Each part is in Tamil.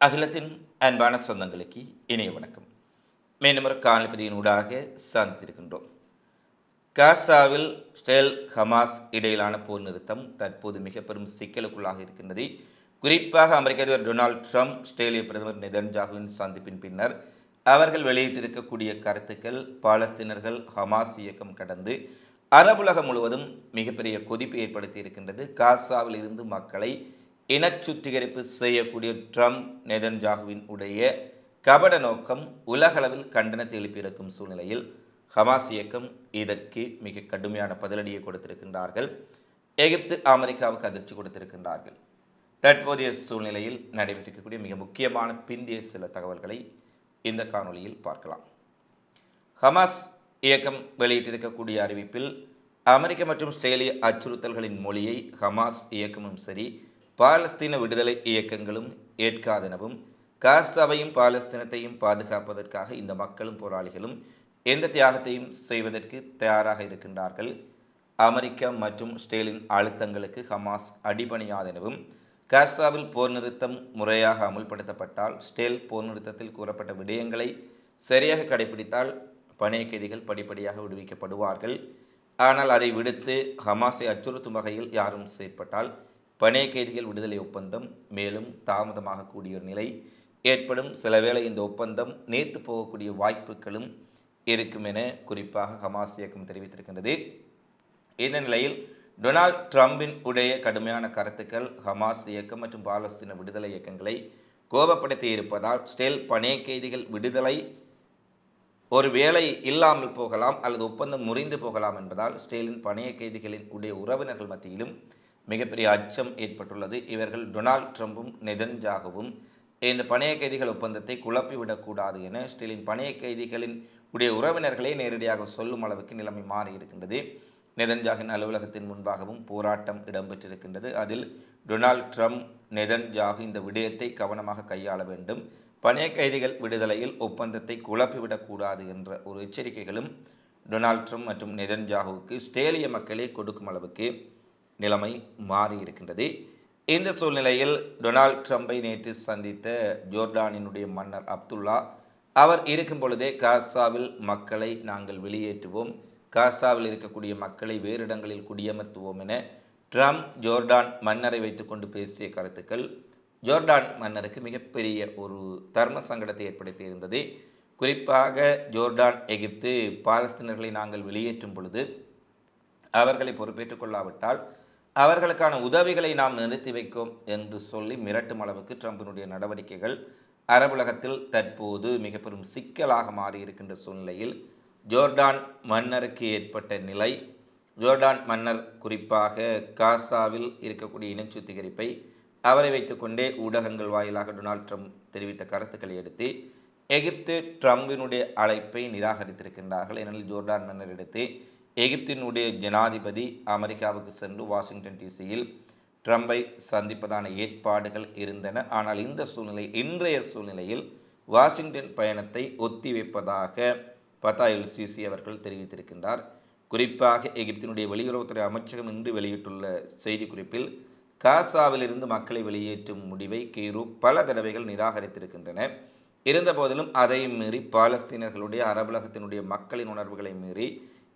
அகிலத்தின் அன்பான சொந்தங்களுக்கு இணைய வணக்கம். மேலும் ஒரு காணொலிப்பதியின் ஊடாக சந்தித்திருக்கின்றோம். காசாவில் ஸ்டேல் ஹமாஸ் இடையிலான போர் நிறுத்தம் தற்போது மிக பெரும் சிக்கலுக்குள்ளாக இருக்கின்றது. குறிப்பாக அமெரிக்க அதிபர் டொனால்ட் ட்ரம்ப் ஸ்டேலிய பிரதமர் நிதன்ஜாகுவின் சந்திப்பின் பின்னர் அவர்கள் வெளியிட்டிருக்கக்கூடிய கருத்துக்கள் பாலஸ்தீனர்கள் ஹமாஸ் இயக்கம் கடந்து அரபுலகம் முழுவதும் மிகப்பெரிய கொதிப்பை ஏற்படுத்தி இருக்கின்றது. காசாவில் இருந்து மக்களை இனச்சுத்திகரிப்பு செய்யக்கூடிய ட்ரம்ப் நெதன்ஜாகுவின் உடைய கபட நோக்கம் உலகளவில் கண்டனத்தை எழுப்பியிருக்கும் சூழ்நிலையில் ஹமாஸ் இயக்கம் இதற்கு மிக கடுமையான பதிலடியை கொடுத்திருக்கின்றார்கள். எகிப்து அமெரிக்காவுக்கு அதிர்ச்சி கொடுத்திருக்கின்றார்கள். தற்போதைய சூழ்நிலையில் நடைபெற்றிருக்கக்கூடிய மிக முக்கியமான பிந்திய சில தகவல்களை இந்த காணொளியில் பார்க்கலாம். ஹமாஸ் இயக்கம் வெளியிட்டிருக்கக்கூடிய அறிவிப்பில் அமெரிக்க மற்றும் ஆஸ்திரேலிய அச்சுறுத்தல்களின் மொழியை ஹமாஸ் இயக்கமும் சரி பாலஸ்தீன விடுதலை இயக்கங்களும் ஏற்காதெனவும் காசாவையும் பாலஸ்தீனத்தையும் பாதுகாப்பதற்காக இந்த மக்களும் போராளிகளும் எந்த தியாகத்தையும் செய்வதற்கு தயாராக இருக்கின்றார்கள். அமெரிக்கா மற்றும் ஸ்டேலின் அழுத்தங்களுக்கு ஹமாஸ் அடிபணியாதெனவும் காசாவில் போர் நிறுத்தம் முறையாக அமுல்படுத்தப்பட்டால் ஸ்டேல் போர் நிறுத்தத்தில் கூறப்பட்ட விடயங்களை சரியாக கடைபிடித்தால் பணைய கைதிகள் படிப்படியாக விடுவிக்கப்படுவார்கள். ஆனால் அதை விடுத்து ஹமாஸை அச்சுறுத்தும் வகையில் யாரும் செயற்பட்டால் பணைய கைதிகள் விடுதலை ஒப்பந்தம் மேலும் தாமதமாக கூடிய ஒரு நிலை ஏற்படும். சில வேளை இந்த ஒப்பந்தம் நேர்த்து போகக்கூடிய வாய்ப்புகளும் இருக்கும் என குறிப்பாக ஹமாஸ் இயக்கம் தெரிவித்திருக்கின்றது. இந்த நிலையில் டொனால்ட் ட்ரம்பின் உடைய கடுமையான கருத்துக்கள் ஹமாஸ் இயக்கம் மற்றும் பாலஸ்தீன விடுதலை இயக்கங்களை கோபப்படுத்தி இருப்பதால் ஸ்டேல் பணைய கைதிகள் விடுதலை ஒரு வேலை இல்லாமல் போகலாம் அல்லது ஒப்பந்தம் முறிந்து போகலாம் என்பதால் ஸ்டேலின் பணைய கைதிகளின் உடைய உறவினர்கள் மத்தியிலும் மிகப்பெரிய அச்சம் ஏற்பட்டுள்ளது. இவர்கள் டொனால்ட் ட்ரம்பும் நெதன்ஜாகவும் இந்த பணைய கைதிகள் ஒப்பந்தத்தை குழப்பிவிடக்கூடாது என ஸ்டீலின் பணைய கைதிகளின் உடைய உறவினர்களே நேரடியாக சொல்லும் அளவுக்கு நிலைமை மாறி இருக்கின்றது. நெதன்ஜாகின் அலுவலகத்தின் முன்பாகவும் போராட்டம் இடம்பெற்றிருக்கின்றது. அதில் டொனால்ட் ட்ரம்ப் நெதன்ஜாகு இந்த விடயத்தை கவனமாக கையாள வேண்டும். பணைய கைதிகள் விடுதலையில் ஒப்பந்தத்தை குழப்பிவிடக்கூடாது என்ற ஒரு எச்சரிக்கைகளும் டொனால்ட் ட்ரம்ப் மற்றும் நெதன்ஜாகுவுக்கு ஸ்டேலிய மக்களே கொடுக்கும் அளவுக்கு நிலைமை மாறி இருக்கின்றது. இந்த சூழ்நிலையில் டொனால்ட் ட்ரம்பை நேற்று சந்தித்த ஜோர்டானினுடைய மன்னர் அப்துல்லா அவர் இருக்கும் பொழுதே காசாவில் மக்களை நாங்கள் வெளியேற்றுவோம். காசாவில் இருக்கக்கூடிய மக்களை வேறு இடங்களில் குடியமர்த்துவோம் என ட்ரம்ப் ஜோர்டான் மன்னரை வைத்துக்கொண்டு பேசிய கருத்துக்கள். ஜோர்டான் மன்னருக்கு மிகப்பெரிய ஒரு தர்ம சங்கடத்தை ஏற்படுத்தி இருந்தது. குறிப்பாக ஜோர்டான் எகிப்து பாலஸ்தீனர்களை நாங்கள் வெளியேற்றும் பொழுது அவர்களை பொறுப்பேற்றுக் கொள்ளாவிட்டால் அவர்களுக்கான உதவிகளை நாம் நிறுத்தி வைக்கும் என்று சொல்லி மிரட்டும் அளவுக்கு ட்ரம்பினுடைய நடவடிக்கைகள் அரபுலகத்தில் தற்போது மிக பெரும் சிக்கலாக மாறியிருக்கின்ற சூழ்நிலையில் ஜோர்டான் மன்னருக்கு ஏற்பட்ட நிலை ஜோர்டான் மன்னர் குறிப்பாக காசாவில் இருக்கக்கூடிய இன சுத்திகரிப்பை அவரை வைத்துக்கொண்டே ஊடகங்கள் வாயிலாக டொனால்ட் ட்ரம்ப் தெரிவித்த கருத்துக்களை எடுத்து எகிப்து ட்ரம்பினுடைய அழைப்பை நிராகரித்திருக்கின்றார்கள். ஏனெனில் ஜோர்டான் மன்னர் எடுத்து எகிப்தினுடைய ஜனாதிபதி அமெரிக்காவுக்கு சென்று வாஷிங்டன் டிசியில் ட்ரம்பை சந்திப்பதான ஏற்பாடுகள் இருந்தன. ஆனால் இந்த சூழ்நிலை இன்றைய சூழ்நிலையில் வாஷிங்டன் பயணத்தை ஒத்திவைப்பதாக பத்தாயுல் சிசி அவர்கள் தெரிவித்திருக்கின்றார். குறிப்பாக எகிப்தினுடைய வெளியுறவுத்துறை அமைச்சகம் இன்று வெளியிட்டுள்ள செய்திக்குறிப்பில் காசாவிலிருந்து மக்களை வெளியேற்றும் முடிவை கெய்ரோ பல தடவைகள் நிராகரித்திருக்கின்றன. இருந்தபோதிலும் அதை மீறி பாலஸ்தீனர்களுடைய அரபுலகத்தினுடைய மக்களின் உணர்வுகளை மீறி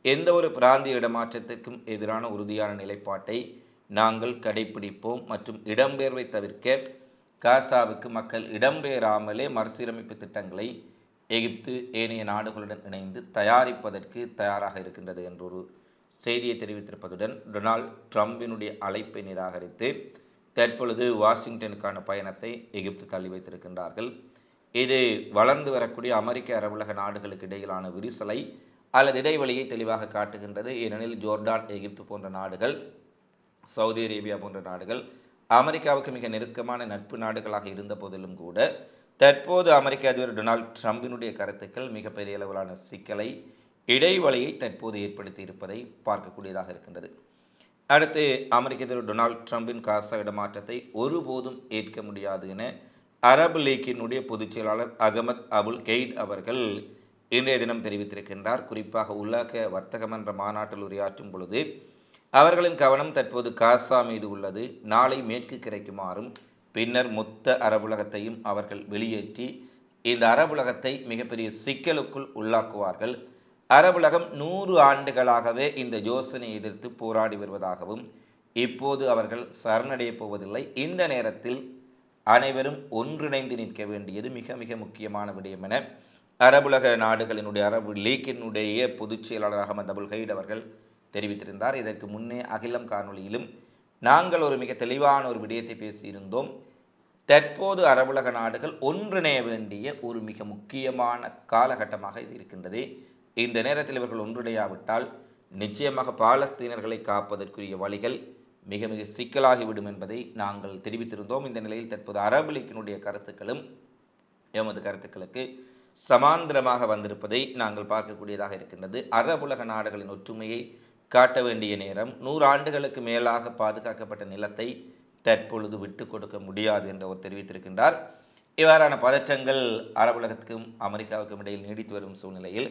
எந்த ஒரு பிராந்திய இடமாற்றத்திற்கும் எதிரான உறுதியான நிலைப்பாட்டை நாங்கள் கடைபிடிப்போம் மற்றும் இடம்பெயர்வை தவிர்க்க காசாவுக்கு மக்கள் இடம்பெயராமலே மறுசீரமைப்பு திட்டங்களை எகிப்து ஏனைய நாடுகளுடன் இணைந்து தயாரிப்பதற்கு தயாராக இருக்கின்றது என்றொரு செய்தியை தெரிவித்திருப்பதுடன் டொனால்ட் ட்ரம்பினுடைய அழைப்பை நிராகரித்து தற்பொழுது வாஷிங்டனுக்கான பயணத்தை எகிப்து தள்ளி வைத்திருக்கின்றார்கள். இது வளர்ந்து வரக்கூடிய அமெரிக்க அரவுலக நாடுகளுக்கு இடையிலான விரிசலை அல்லது இடைவெளியை தெளிவாக காட்டுகின்றது. ஏனெனில் ஜோர்டான் எகிப்து போன்ற நாடுகள் சவுதி அரேபியா போன்ற நாடுகள் அமெரிக்காவுக்கு மிக நெருக்கமான நட்பு நாடுகளாக இருந்த போதிலும் கூட தற்போது அமெரிக்க அதிபர் டொனால்ட் ட்ரம்பினுடைய கருத்துக்கள் மிகப்பெரிய அளவிலான சிக்கலை இடைவெளியை தற்போது ஏற்படுத்தி இருப்பதை பார்க்கக்கூடியதாக இருக்கின்றது. அடுத்து அமெரிக்க அதிபர் டொனால்ட் ட்ரம்பின் காசா இடமாற்றத்தை ஒருபோதும் ஏற்க முடியாது என அரபு லீக்கினுடைய பொதுச் செயலாளர் அகமத் அபுல் கெய்ட் அவர்கள் இன்றைய தினம் தெரிவித்திருக்கின்றார். குறிப்பாக உலக வர்த்தக மன்ற மாநாட்டில் உரையாற்றும் பொழுது அவர்களின் கவனம் தற்போது காசா மீது உள்ளது. நாளை மேற்கு கிடைக்குமாறும் பின்னர் மொத்த அரபுலகத்தையும் அவர்கள் வெளியேற்றி இந்த அரபுலகத்தை மிகப்பெரிய சிக்கலுக்குள் உள்ளாக்குவார்கள். அரபுலகம் நூறு ஆண்டுகளாகவே இந்த யோசனையை எதிர்த்து போராடி வருவதாகவும் இப்போது அவர்கள் சரணடையப் போவதில்லை. இந்த நேரத்தில் அனைவரும் ஒன்றிணைந்து நிற்க வேண்டியது மிக மிக முக்கியமான விடயம் என அரபுலக நாடுகளினுடைய அரபு லீக்கினுடைய பொதுச் செயலாளர் அகமது அபுல் ஹைட் அவர்கள் தெரிவித்திருந்தார். இதற்கு முன்னே அகிலம் காணொலியிலும் நாங்கள் ஒரு மிக தெளிவான ஒரு விடயத்தை பேசியிருந்தோம். தற்போது அரபுலக நாடுகள் ஒன்றிணைய வேண்டிய ஒரு மிக முக்கியமான காலகட்டமாக இது இருக்கின்றது. இந்த நேரத்தில் இவர்கள் ஒன்றிணையாவிட்டால் நிச்சயமாக பாலஸ்தீனர்களை காப்பதற்குரிய வழிகள் மிக மிக சிக்கலாகிவிடும் என்பதை நாங்கள் தெரிவித்திருந்தோம். இந்த நிலையில் தற்போது அரபு லீக்கினுடைய கருத்துக்களும் எமது கருத்துக்களுக்கு சமாந்திரமாக வந்திருப்பதை நாங்கள் பார்க்கக்கூடியதாக இருக்கின்றது. அரபுலக நாடுகளின் ஒற்றுமையை காட்ட வேண்டிய நேரம் நூறு ஆண்டுகளுக்கு மேலாக பாதுகாக்கப்பட்ட நிலத்தை தற்பொழுது விட்டு கொடுக்க முடியாது என்று அவர் தெரிவித்திருக்கின்றார். இவ்வாறான பதற்றங்கள் அரபுலகத்துக்கும் அமெரிக்காவுக்கும் இடையில் நீடித்து வரும் சூழ்நிலையில்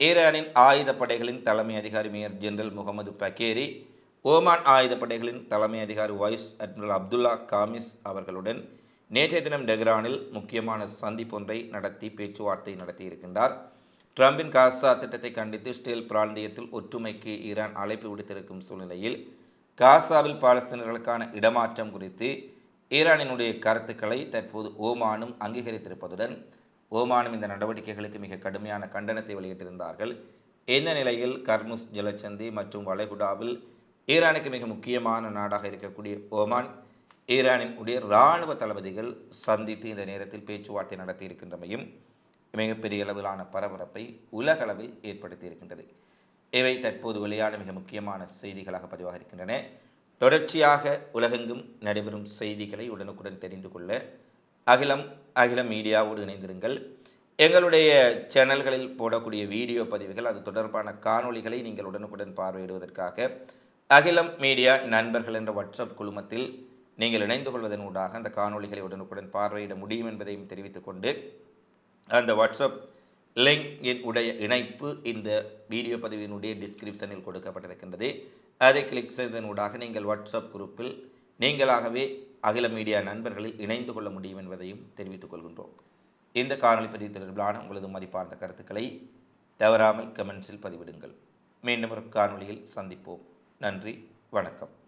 ஈரானின் ஆயுதப்படைகளின் தலைமை அதிகாரி major general Mohammad Bagheri Oman ஆயுதப்படைகளின் தலைமை அதிகாரி வைஸ் அட்மிரல் அப்துல்லா காமிஸ் அவர்களுடன் நேற்றைய தினம் டெஹ்ரானில் முக்கியமான சந்திப்பொன்றை நடத்தி பேச்சுவார்த்தை நடத்தியிருக்கின்றார். ட்ரம்பின் காசா திட்டத்தை கண்டித்து ஸ்டேல் பிராந்தியத்தில் ஒற்றுமைக்கு ஈரான் அழைப்பு விடுத்திருக்கும் சூழ்நிலையில் காசாவில் பாலஸ்தீனர்களுக்கான இடமாற்றம் குறித்து ஈரானினுடைய கருத்துக்களை தற்போது ஓமானும் அங்கீகரித்திருப்பதுடன் ஓமானும் இந்த நடவடிக்கைகளுக்கு மிக கடுமையான கண்டனத்தை வெளியிட்டிருந்தார்கள். இந்த நிலையில் கர்முஸ் ஜலச்சந்தி மற்றும் வளைகுடாவில் ஈரானுக்கு மிக முக்கியமான நாடாக இருக்கக்கூடிய ஓமான் ஈரானின் உடைய இராணுவ தளபதிகள் சந்தித்து இந்த நேரத்தில் பேச்சுவார்த்தை நடத்தியிருக்கின்றமையும் மிகப்பெரிய அளவிலான பரபரப்பை உலகளவில் ஏற்படுத்தி இருக்கின்றது இவை தற்போது வெளியான மிக முக்கியமான செய்திகளாக பதிவாக இருக்கின்றன தொடர்ச்சியாக உலகெங்கும் நடைபெறும் செய்திகளை உடனுக்குடன் தெரிந்து கொள்ள அகிலம் அகிலம் மீடியாவோடு இணைந்திருங்கள். எங்களுடைய சேனல்களில் போடக்கூடிய வீடியோ பதிவுகள் அது தொடர்பான காணொளிகளை நீங்கள் உடனுக்குடன் பார்வையிடுவதற்காக அகிலம் மீடியா நண்பர்கள் என்ற வாட்ஸ்அப் குழுமத்தில் நீங்கள் இணைந்து கொள்வதன் ஊடாக அந்த காணொளிகளை உடனுக்குடன் பார்வையிட முடியும் என்பதையும் தெரிவித்துக் கொண்டு அந்த வாட்ஸ்அப் லிங்கின் உடைய இணைப்பு இந்த வீடியோ பதிவினுடைய டிஸ்கிரிப்ஷனில் கொடுக்கப்பட்டிருக்கின்றது. அதை கிளிக் செய்ததனூடாக நீங்கள் வாட்ஸ்அப் குரூப்பில் நீங்களாகவே அகில மீடியா நண்பர்களில் இணைந்து கொள்ள முடியும் என்பதையும் தெரிவித்துக் கொள்கின்றோம். இந்த காணொலி பதிவு தொடர்பிலான உங்களது மதிப்பார்ந்த கருத்துக்களை தவறாமல் கமெண்ட்ஸில் பதிவிடுங்கள். மீண்டும் ஒரு காணொலியில் சந்திப்போம். நன்றி. வணக்கம்.